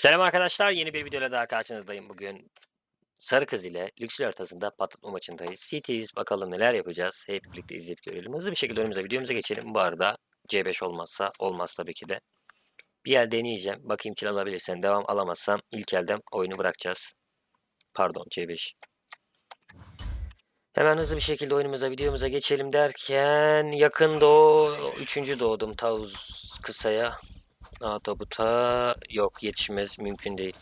Selam arkadaşlar, yeni bir videoyla daha karşınızdayım bugün. Sarı Kız ile Lüksül haritasında patlatma maçındayız. CT'yiz, bakalım neler yapacağız. Hep birlikte izleyip görelim. Hızlı bir şekilde önümüze videomuza geçelim. Bu arada C5 olmazsa, olmaz tabii ki de. Bir el deneyeceğim. Bakayım kill alabilirsem, devam alamazsam ilk elden oyunu bırakacağız. Pardon C5. Hemen hızlı bir şekilde oyunumuza, videomuza geçelim derken yakın doğu, üçüncü doğdum Tavuz kısaya. Aa tabuta yok yetişmez mümkün değil.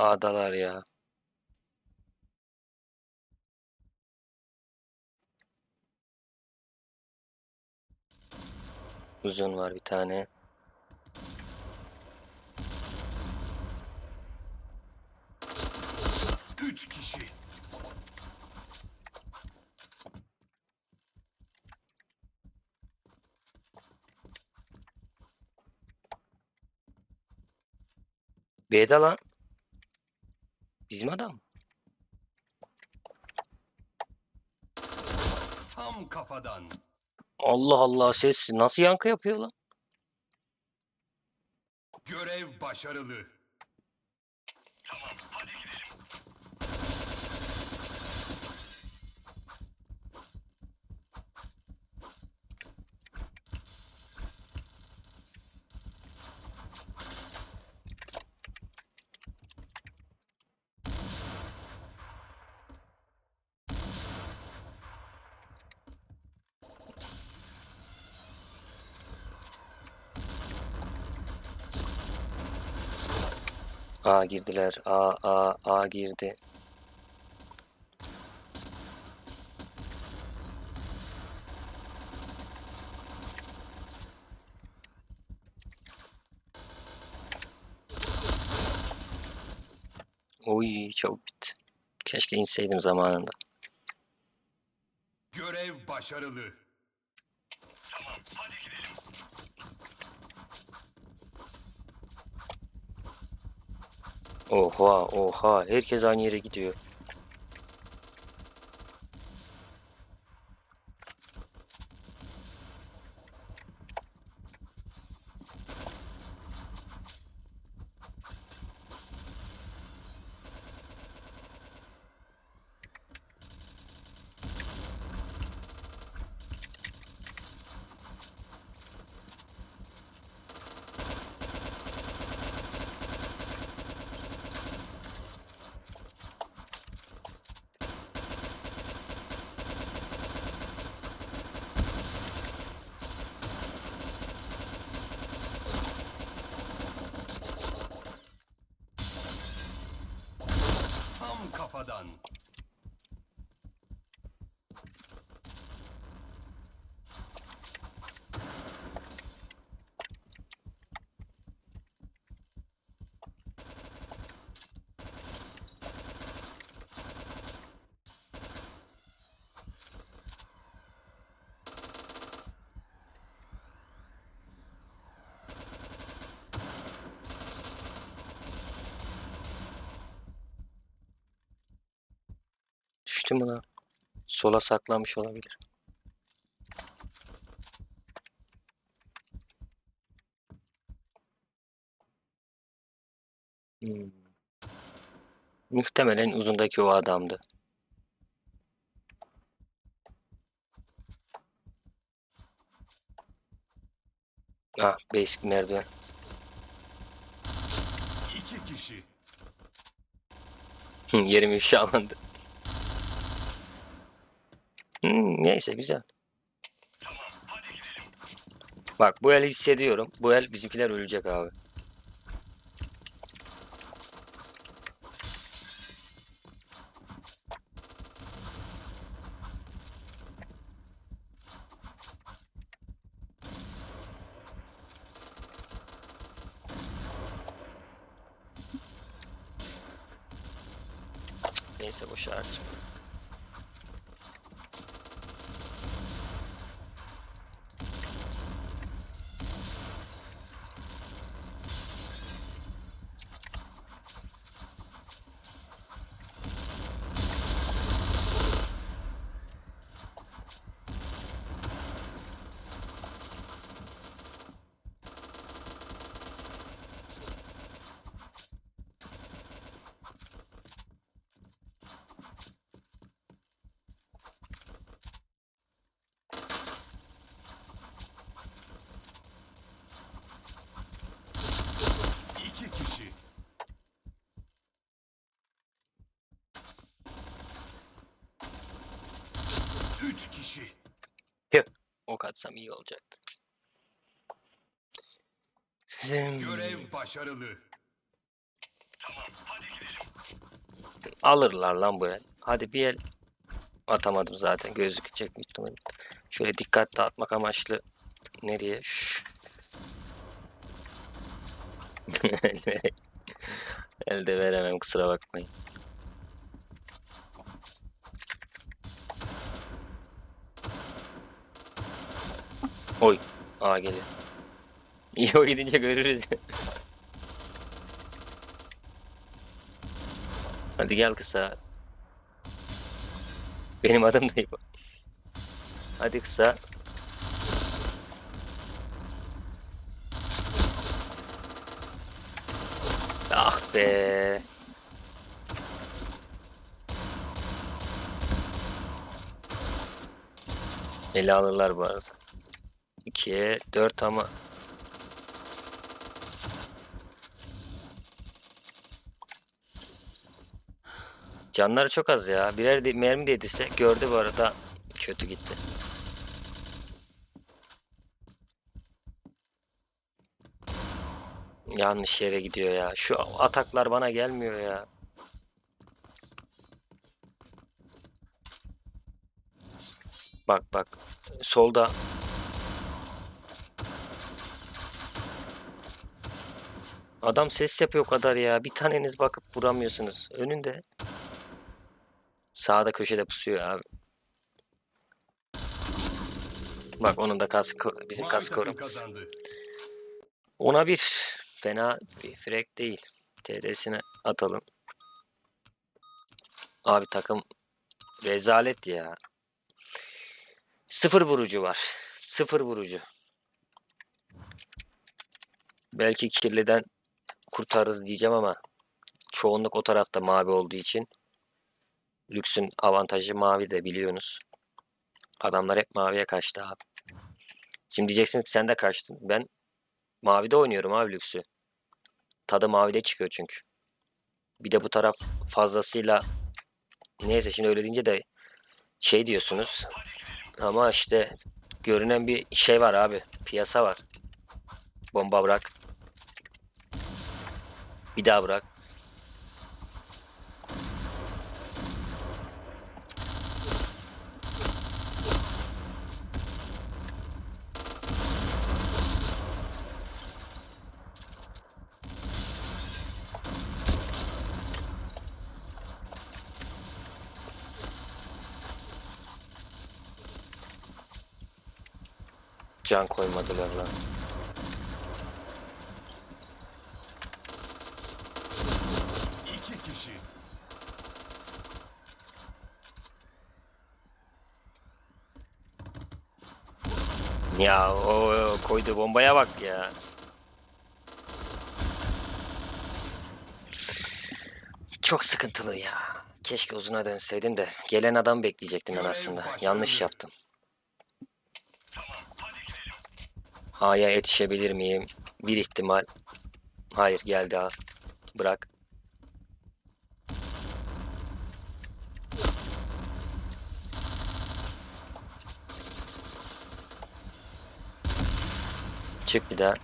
A'dalar ya. Uzun var bir tane. Üç kişi. B'de lan. Bizim adam. Tam kafadan. Allah Allah ses nasıl yankı yapıyor lan? Görev başarılı. A girdiler. A A A girdi. Oy çok bitti. Keşke inseydim zamanında. Görev başarılı. Oha oha herkes aynı yere gidiyor. Kafadan. Lan? Sola saklanmış olabilir. Hmm. Muhtemelen uzundaki o adamdı. Ah, basic merdiven. İki kişi. Yerim ifşalandı. Hmm, neyse güzel. Bak bu el hissediyorum. Bu el bizimkiler ölecek abi. Neyse boşa harcayayım. İki kişi. Üç kişi. Tüh. Ok atsam iyi olacaktı. Görev başarılı. Alırlar lan bu el. Hadi bir el. Atamadım zaten. Gözükecek muhtemelen. Şöyle dikkat dağıtmak amaçlı. Nereye? Elde veremem kusura bakmayın. Oy. Aa geliyor. İyi o gidince görürüz. Hadi gel kısa. Benim adım da İbo. Hadi kısa. Ah be. Ele alırlar bu arada. 2'ye 4 ama Canları çok az ya. Birer de mermi de yedirse gördü bu arada kötü gitti. Yanlış yere gidiyor ya. Şu ataklar bana gelmiyor ya. Bak bak. Solda. Adam ses yapıyor o kadar ya. Bir taneniz bakıp vuramıyorsunuz. Önünde. Sağda köşede pusuyor abi. Bak onun da kaskı bizim kask korumuz. Ona bir fena bir frek değil. TD'sine atalım. Abi takım rezalet ya. Sıfır vurucu var. Sıfır vurucu. Belki kirliden kurtarırız diyeceğim ama çoğunluk o tarafta mavi olduğu için Lüks'ün avantajı mavi de biliyorsunuz. Adamlar hep maviye kaçtı abi. Şimdi diyeceksin ki sen de kaçtın. Ben mavide oynuyorum abi Lüks'ü. Tadı mavide çıkıyor çünkü. Bir de bu taraf fazlasıyla neyse şimdi öyle deyince de şey diyorsunuz. Ama işte görünen bir şey var abi. Piyasa var. Bomba bırak. Bir daha bırak. Can koymadılar lan. İki kişi. Ya o, koyduğu bombaya bak ya. Çok sıkıntılı ya. Keşke uzuna dönseydim de gelen adam bekleyecektim ben aslında. Yanlış yaptım. A'ya yetişebilir miyim? Bir ihtimal. Hayır geldi A. Bırak. Çık bir daha.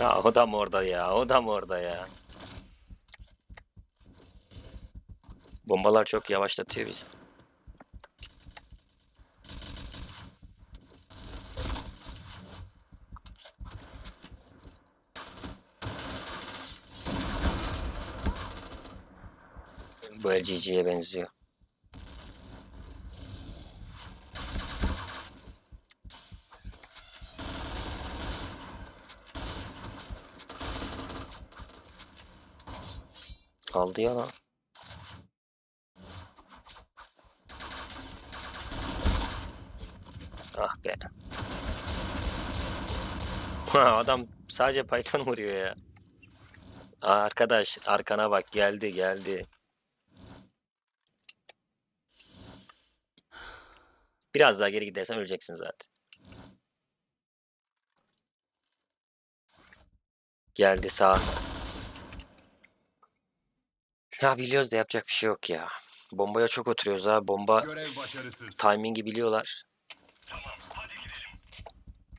Ya o da mı orada ya? O da mı orada ya? Bombalar çok yavaşlatıyor bizi. Bu LGG'ye benziyor. Kaldı ya lan. Ah be. Ha, Adam sadece Python vuruyor ya. Aa, arkadaş arkana bak geldi geldi. Biraz daha geri gidersen öleceksin zaten. Geldi sağ. Ya biliyoruz da yapacak bir şey yok ya. Bombaya çok oturuyoruz ha. Bomba timingi biliyorlar.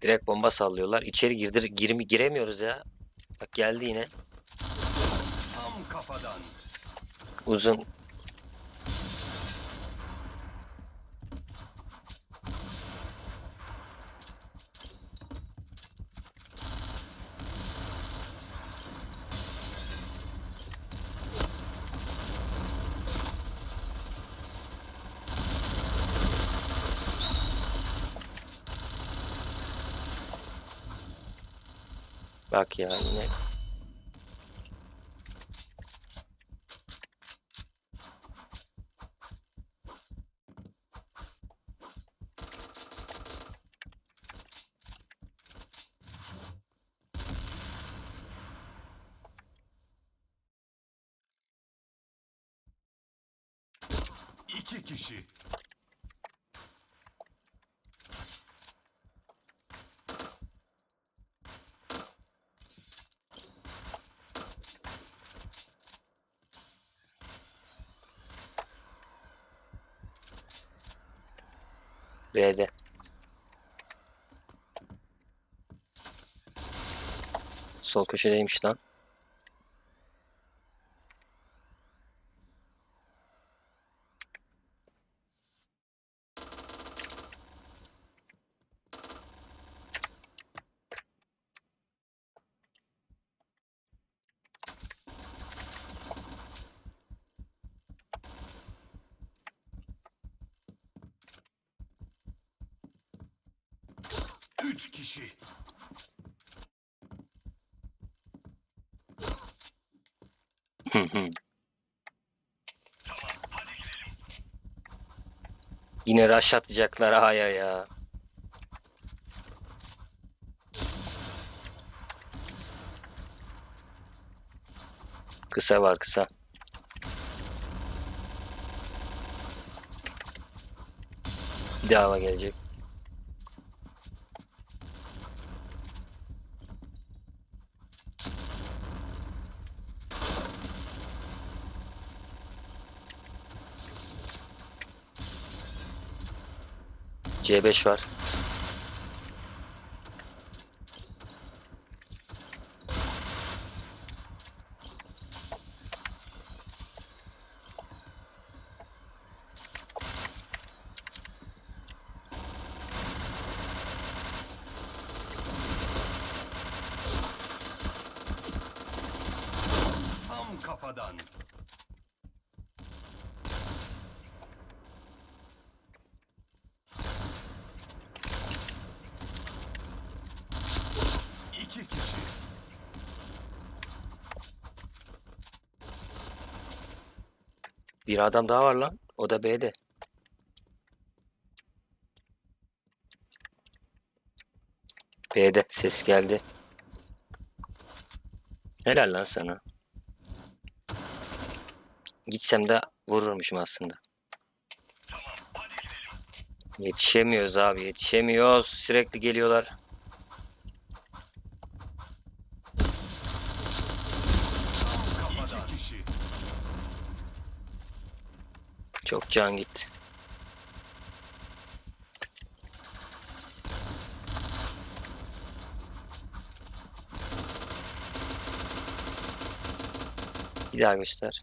Direkt bomba sallıyorlar. İçeri girdir girmi giremiyoruz ya. Bak geldi yine. Tam kafadan. Uzun. Bak ya. B'de. Sol köşedeymiş lan. Yine rush atacaklar A'ya ya. Kısa var kısa. Bir daha gelecek. C5 var. Tam kafadan. İki kişi. Bir adam daha var lan. O da B'de. B'de ses geldi. Helal lan sana. Gitsem de vururmuşum aslında. Yetişemiyoruz abi yetişemiyoruz. Sürekli geliyorlar. Çok can gitti. Bir daha göster.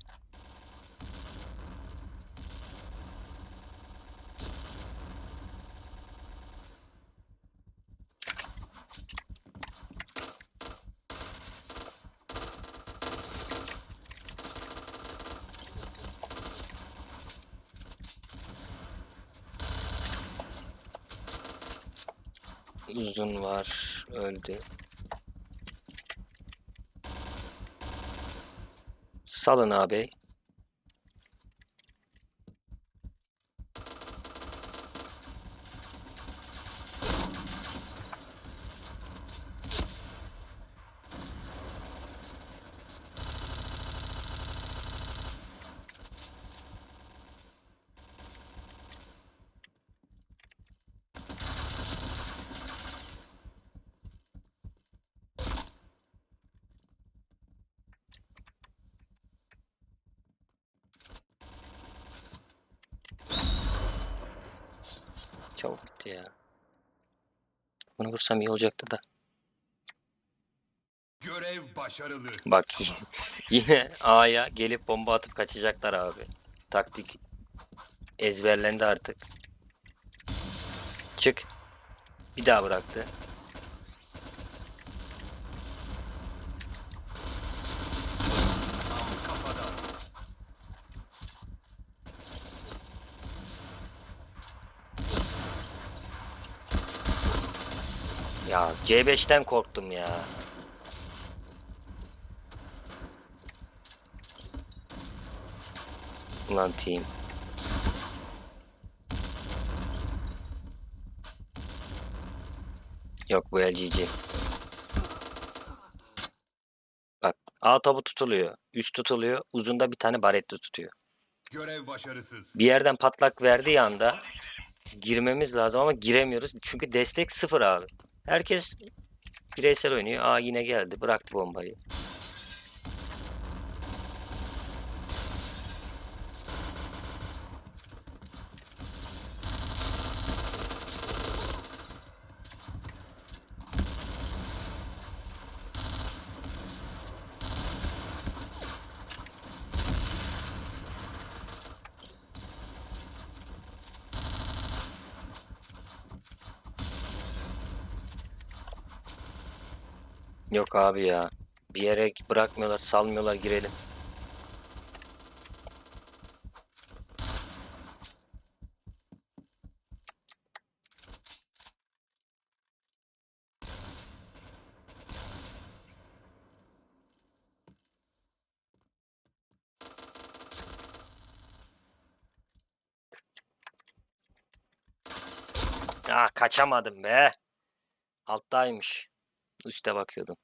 Öldü. Salın abi. Çabuk bitti ya. Bunu vursam iyi olacaktı da. Görev başarılı. Bak yine A'ya gelip bomba atıp kaçacaklar abi. Taktik ezberlendi artık. Çık. Bir daha bıraktı. Tam kafadan. Ya C5'ten korktum ya. Ulan team. Yok bu LGG. Bak A topu tutuluyor. Üst tutuluyor. Uzunda bir tane baretto tutuyor. Görev başarısız. Bir yerden patlak verdiği anda girmemiz lazım ama giremiyoruz. Çünkü destek sıfır abi. Herkes bireysel oynuyor. Aa yine geldi. Bıraktı bombayı. Yok abi ya. Bir yere bırakmıyorlar, salmıyorlar girelim. Ah kaçamadım be. Alttaymış. Üste bakıyordum.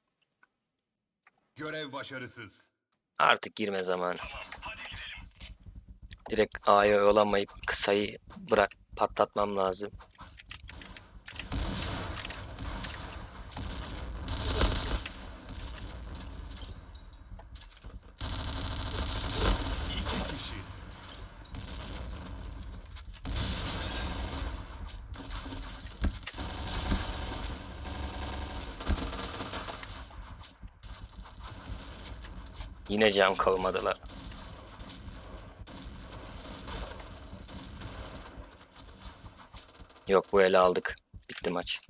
Görev başarısız. Artık girme zamanı. Direkt A'ya yollamayıp kısayı bırak patlatmam lazım. İki kişi. Yine cam kavmadılar. Yok bu ele aldık. Bitti maç.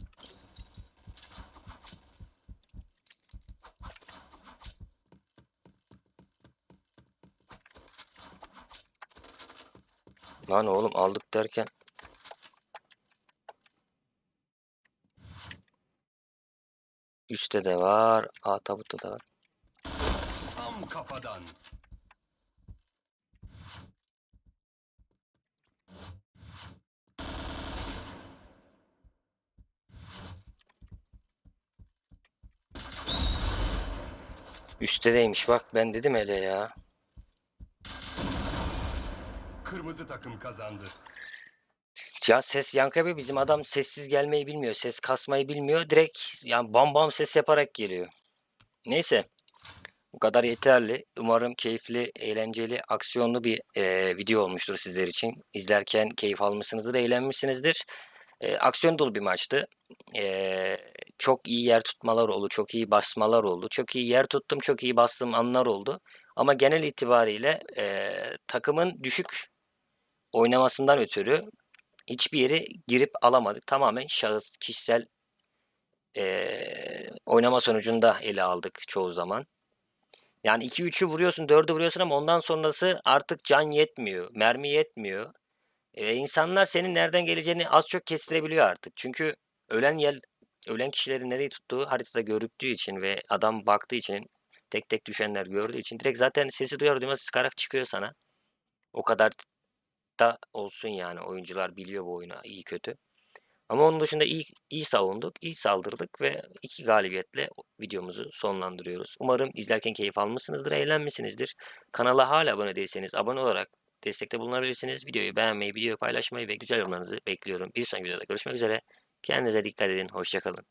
Lan oğlum aldık derken Üstte de var, A tabutta da var. Tam kafadan. Üstte deymiş bak ben dedim hele ya. Kırmızı takım kazandı. Ya ses yankı yapıyor. Bizim adam sessiz gelmeyi bilmiyor. Ses kasmayı bilmiyor. Direkt yani bam bam ses yaparak geliyor. Neyse. Bu kadar yeterli. Umarım keyifli, eğlenceli, aksiyonlu bir e, video olmuştur sizler için. İzlerken keyif almışsınızdır, eğlenmişsinizdir. E, aksiyon dolu bir maçtı. E, çok iyi yer tutmalar oldu, çok iyi basmalar oldu. Çok iyi yer tuttum, çok iyi bastığım anlar oldu. Ama genel itibariyle e, takımın düşük oynamasından ötürü hiçbir yere girip alamadık. Tamamen şahıs, kişisel e, oynama sonucunda ele aldık çoğu zaman. Yani 2-3'ü vuruyorsun, 4'ü vuruyorsun ama ondan sonrası artık can yetmiyor, mermi yetmiyor. E, insanlar senin nereden geleceğini az çok kestirebiliyor artık. Çünkü ölen yer, ölen kişilerin nereyi tuttuğu haritada görüktüğü için ve adam baktığı için tek tek düşenler gördüğü için direkt zaten sesi duyar duymaz sıkarak çıkıyor sana. O kadar da olsun yani oyuncular biliyor bu oyunu iyi kötü. Ama onun dışında iyi, iyi savunduk, iyi saldırdık ve iki galibiyetle videomuzu sonlandırıyoruz. Umarım izlerken keyif almışsınızdır, eğlenmişsinizdir. Kanala hala abone değilseniz abone olarak destekte bulunabilirsiniz. Videoyu beğenmeyi, videoyu paylaşmayı ve güzel yorumlarınızı bekliyorum. Bir sonraki videoda görüşmek üzere. Kendinize dikkat edin, hoşçakalın.